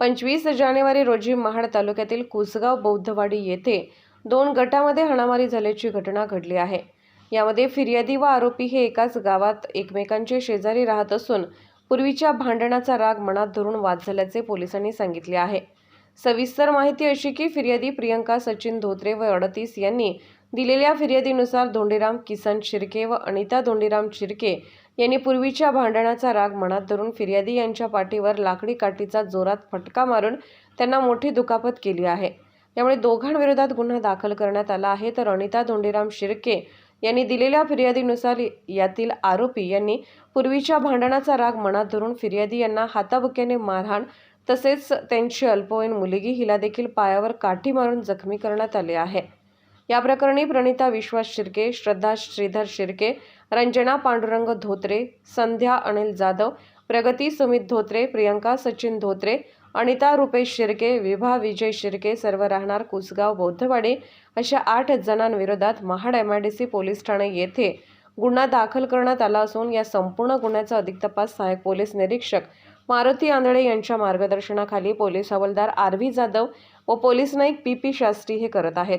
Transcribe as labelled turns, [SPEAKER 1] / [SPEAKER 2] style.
[SPEAKER 1] पंचवीस जानेवारी रोजी महाड तालुक्यातील कुसगाव बौद्धवाडी येथे दोन गटामध्ये हाणामारी झाल्याची घटना घडली आहे. यामध्ये फिर्यादी व आरोपी हे एकाच गावात एकमेकांचे शेजारी राहत असून पूर्वीच्या भांडणाचा राग मनात धरून वाद झाल्याचे पोलिसांनी सांगितले आहे. सविस्तर माहिती अशी की फिर्यादी प्रियंका सचिन धोत्रे व अडतीस यांनी दिलेल्या फिर्यादीनुसार धोंडीराम किसन शिर्के व अनिता धोंडीराम शिर्के यांनी पूर्वीच्या भांडणाचा राग मनात धरून फिर्यादी यांच्या पाठीवर लाकडी काठीचा जोरात फटका मारून त्यांना मोठी दुखापत केली आहे. त्यामुळे दोघांविरोधात गुन्हा दाखल करण्यात आला आहे. तर अनिता धोंडीराम शिर्के यांनी दिलेल्या फिर्यादीनुसार यातील आरोपी यांनी पूर्वीच्या भांडणाचा राग मनात धरून फिर्यादी यांना हाताबुक्याने मारहाण तसेच त्यांची अल्पवयीन मुलगी हिला देखील पायावर काठी मारून जखमी करण्यात आले आहे. या प्रकरणी प्रणिता विश्वास शिर्के श्रद्धा श्रीधर शिर्के रंजना पांडुरंग धोत्रे संध्या अनिल जाधव प्रगती सुमित धोत्रे प्रियंका सचिन धोत्रे अनिता रुपेश शिर्के विभा विजय शिर्के सर्व राहणार कुसगाव बौद्धवाडी अशा आठ जणांविरोधात महाड एमआयडीसी पोलीस ठाणे येथे गुन्हा दाखल करण्यात आला असून या संपूर्ण गुन्ह्याचा अधिक तपास सहाय्यक पोलीस निरीक्षक मारुती आंधळे यांच्या मार्गदर्शनाखाली पोलीस हवालदार आर व्ही जाधव व police Naik P P Shastri हे करत आहेत.